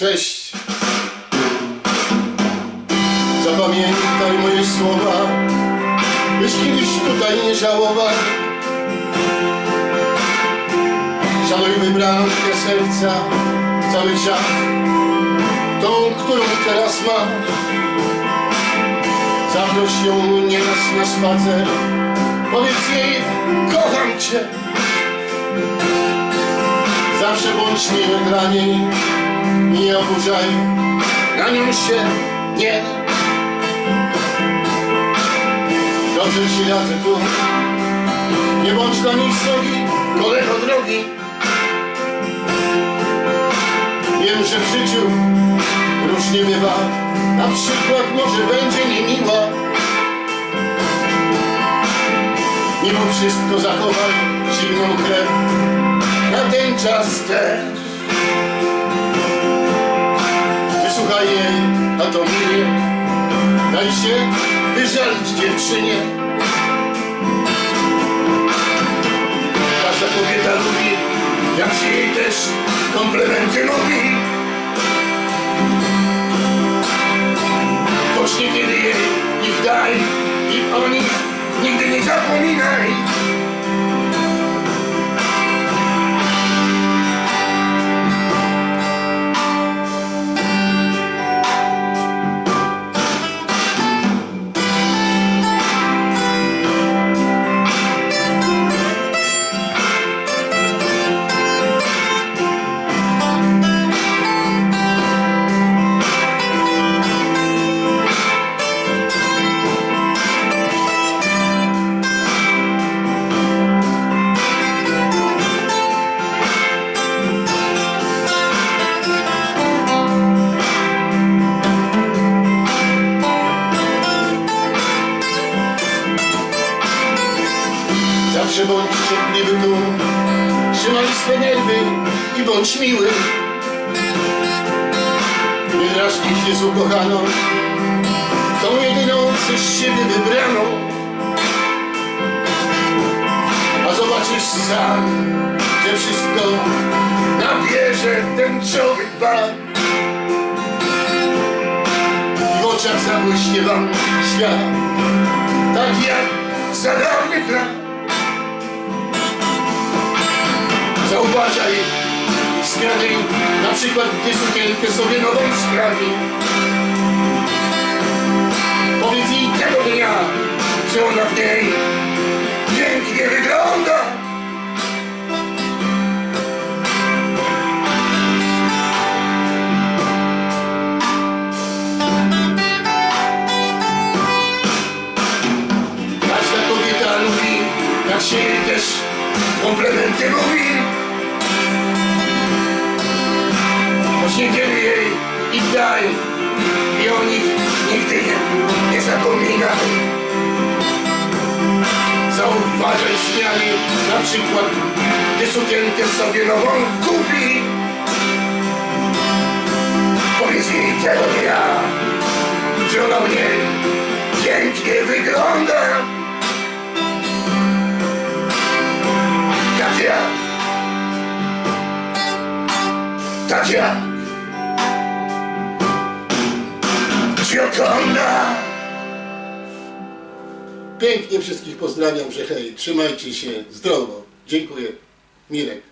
Cześć. Zapamiętaj moje słowa, byś kiedyś tutaj nie żałował. Szanuj wybraną serca cały czas, tą, którą teraz ma. Zaproś ją nieraz na spacer, powiedz jej, kocham cię. Zawsze bądź miły dla niej, nie oburzaj, na nią się nie. Dobrze ci radzę tu, nie bądź dla niej srogi, kolego drogi. Wiem, że w życiu różnie bywa, na przykład może będzie niemiła. Mimo wszystko zachowaj zimną krew, na ten czas też. Daj się wyżalić dziewczynie. Każda kobieta lubi, jak się jej też komplementy mówi. Choć niekiedy jej ich daj i o nich nigdy nie zapominaj. Zawsze bądź cierpliwy tu, trzymaj swe nerwy i bądź miły. Nie drażnij się z ukochaną, tą jedyną przez siebie wybraną. A zobaczysz sam, że wszystko nabierze ten człowiek bar. I w oczach zabłyśnie wam świat, tak jak za dawnych lat. Zauważaj zmiany, na przykład gdy sukienkę sobie nową sprawi. Powiedz jej tego dnia, że ona w niej pięknie wygląda. Każda kobieta lubi, jak się też komplementy mówi. Niekiedy jej ich daj i o nich nigdy nie, nie zapominaj. Zauważaj śmianie, na przykład, gdy sukienkę sobie nową kupi. Powiedz jej tego dnia, że ona w niej pięknie wygląda. Tak jak Gioconda Pięknie wszystkich pozdrawiam, że hej, trzymajcie się zdrowo. Dziękuję. Mirek.